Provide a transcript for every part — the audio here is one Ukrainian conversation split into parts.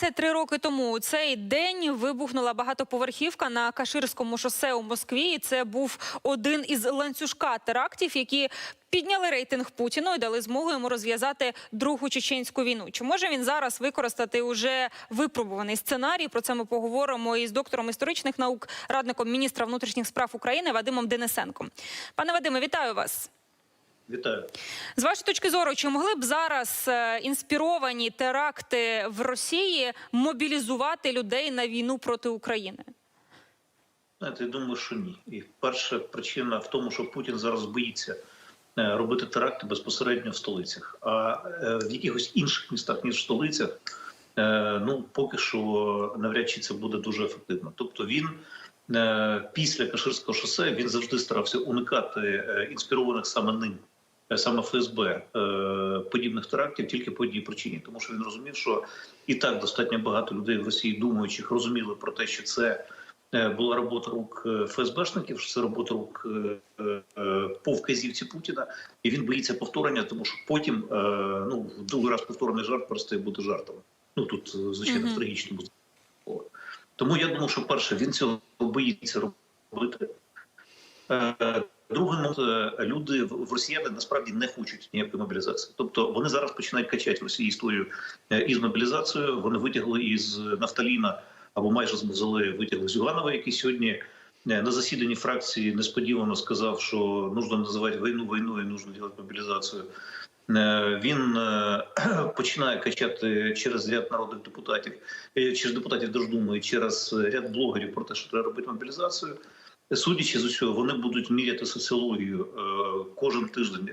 23 роки тому у цей день вибухнула багатоповерхівка на Каширському шосе у Москві. І це був один із ланцюжка терактів, які підняли рейтинг Путіну і дали змогу йому розв'язати другу чеченську війну. Чи може він зараз використати уже випробуваний сценарій? Про це ми поговоримо із доктором історичних наук, радником міністра внутрішніх справ України Вадимом Денисенком. Пане Вадиме, вітаю вас. Вітаю. З вашої точки зору, чи могли б зараз е, інспіровані теракти в Росії мобілізувати людей на війну проти України? Знаєте, я думаю, що ні. І перша причина в тому, що Путін зараз боїться е, робити теракти безпосередньо в столицях. А е, в якихось інших містах, ніж в столицях, ну поки що навряд чи це буде дуже ефективно. Тобто він після Каширського шосе він завжди старався уникати інспірованих саме ним. Саме ФСБ е, подібних терактів тільки по одній причині, тому що він розумів, що і так достатньо багато людей в Росії думаючих розуміли про те, що це Е, була робота рук е, ФСБшників, що це робота рук е, е, е, по вказівці Путіна, і він боїться повторення, тому що потім ну в другий раз повторений жарт перестає бути жартом. Ну тут звичайно Мгм. трагічно буде. Тому я думаю, що перше він цього боїться робити. Момент, е, люди в росіяни насправді не хочуть ніякої мобілізації. Тобто вони зараз починають качати в Росії історію е, із мобілізацією. Вони витягли із Нафталіна або майже з Мазали витягли Зюганова, який сьогодні е, на засіданні фракції несподівано сказав, що нужно називати війну війною, нужно робити мобілізацію. Він починає качати через ряд народних депутатів, через депутатів Держдуми, через ряд блогерів про те, що треба робити мобілізацію. Судячи з усього, вони будуть міряти соціологію е, кожен тиждень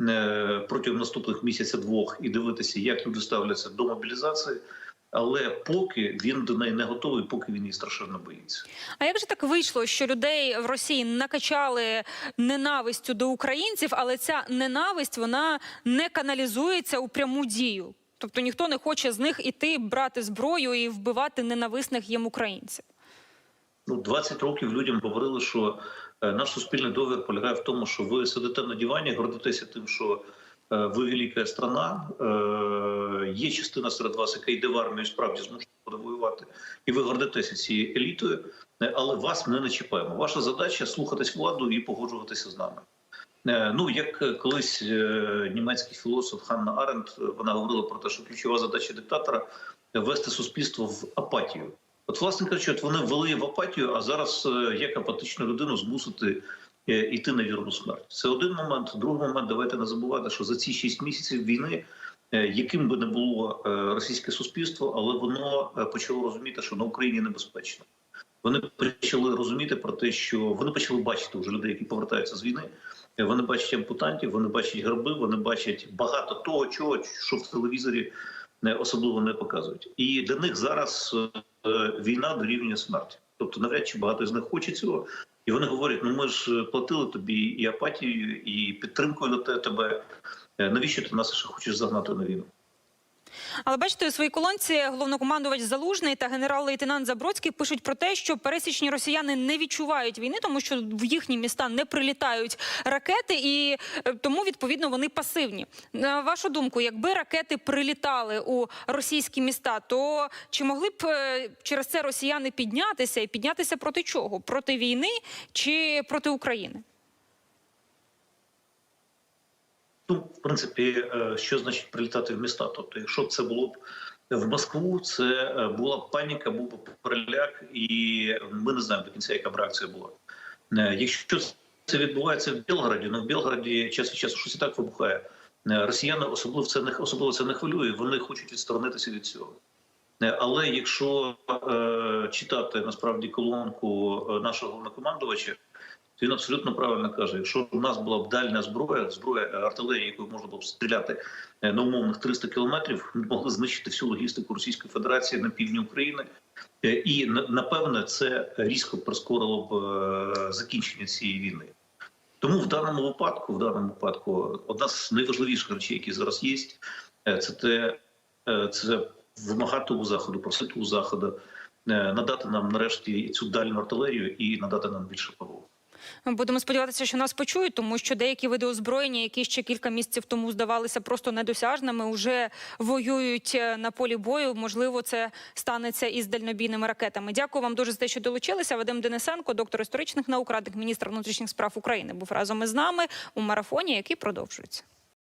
е, протягом наступних місяця двох і дивитися, як люди ставляться до мобілізації. Але поки він до неї не готовий, поки він її страшенно боїться. А як же так вийшло, що людей в Росії накачали ненавистю до українців, але ця ненависть вона не каналізується у пряму дію? Тобто ніхто не хоче з них іти брати зброю і вбивати ненависних їм українців. Ну, 20 років людям говорили, що е, наш суспільний договір полягає в тому, що ви сидите на дивані, гордитеся тим, що е, ви велика страна. Е, Є частина серед вас, яка йде в армію, справді змушена воювати, і ви гордитеся цією елітою, але вас ми не чіпаємо. Ваша задача слухатись владу і погоджуватися з нами. Ну, як колись німецький філософ Ханна Аренд, вона говорила про те, що ключова задача диктатора вести суспільство в апатію. От, власне кажучи, от вони ввели в апатію, а зараз е, як апатичну людину змусити е, йти на вірну смерть. Це один момент. Другий момент, давайте не забувати, що за ці шість місяців війни, е, яким би не було е, російське суспільство, але воно е, почало розуміти, що на Україні небезпечно. Вони почали розуміти про те, що вони почали бачити вже людей, які повертаються з війни. Е, Вони бачать ампутантів, вони бачать герби, вони бачать багато того, чого що в телевізорі особливо не показують. І для них зараз е, війна дорівнює смерті. Тобто, навряд чи багато з них хоче цього. І вони говорять: ну ми ж платили тобі і апатією, і підтримкою до тебе. Е, Навіщо ти нас ще хочеш загнати на війну? Але бачите, у своїй колонці головнокомандувач Залужний та генерал-лейтенант Забродський пишуть про те, що пересічні росіяни не відчувають війни, тому що в їхні міста не прилітають ракети, і е, тому відповідно вони пасивні. На вашу думку, якби ракети прилітали у російські міста, то чи могли б е, через це росіяни піднятися і піднятися проти чого? Проти війни чи проти України? Ну, в принципі, е, що значить прилітати в міста? Тобто, якщо б це було б в Москву, це е, була б паніка, був би переляк, і ми не знаємо до кінця, яка б реакція була. Е, Якщо це відбувається в Білгороді, ну в Білгороді час від часу щось і так вибухає. Росіяни особливо це не особливо це не хвилює. Вони хочуть відсторонитися від цього. Але якщо е, читати насправді колонку нашого головнокомандувача, то він абсолютно правильно каже: якщо у нас була б дальня зброя, зброя е, артилерії, якою можна було б стріляти е, на умовних 300 кілометрів, ми могли знищити всю логістику Російської Федерації на півдні України. Е, І напевне це різко прискорило б закінчення цієї війни. Тому в даному випадку, в даному випадку, одна з найважливіших речей, які зараз є, це те, це вимагати у заходу, просити у заходу, надати нам нарешті цю дальню артилерію і надати нам більше ПВО. Будемо сподіватися, що нас почують, тому що деякі види озброєння, які ще кілька місяців тому здавалися просто недосяжними, вже воюють е, на полі бою. Можливо, це станеться із дальнобійними ракетами. Дякую вам дуже за те, що долучилися. Вадим Денисенко, доктор історичних наук, радник міністра внутрішніх справ України, був разом із нами у марафоні, який продовжується.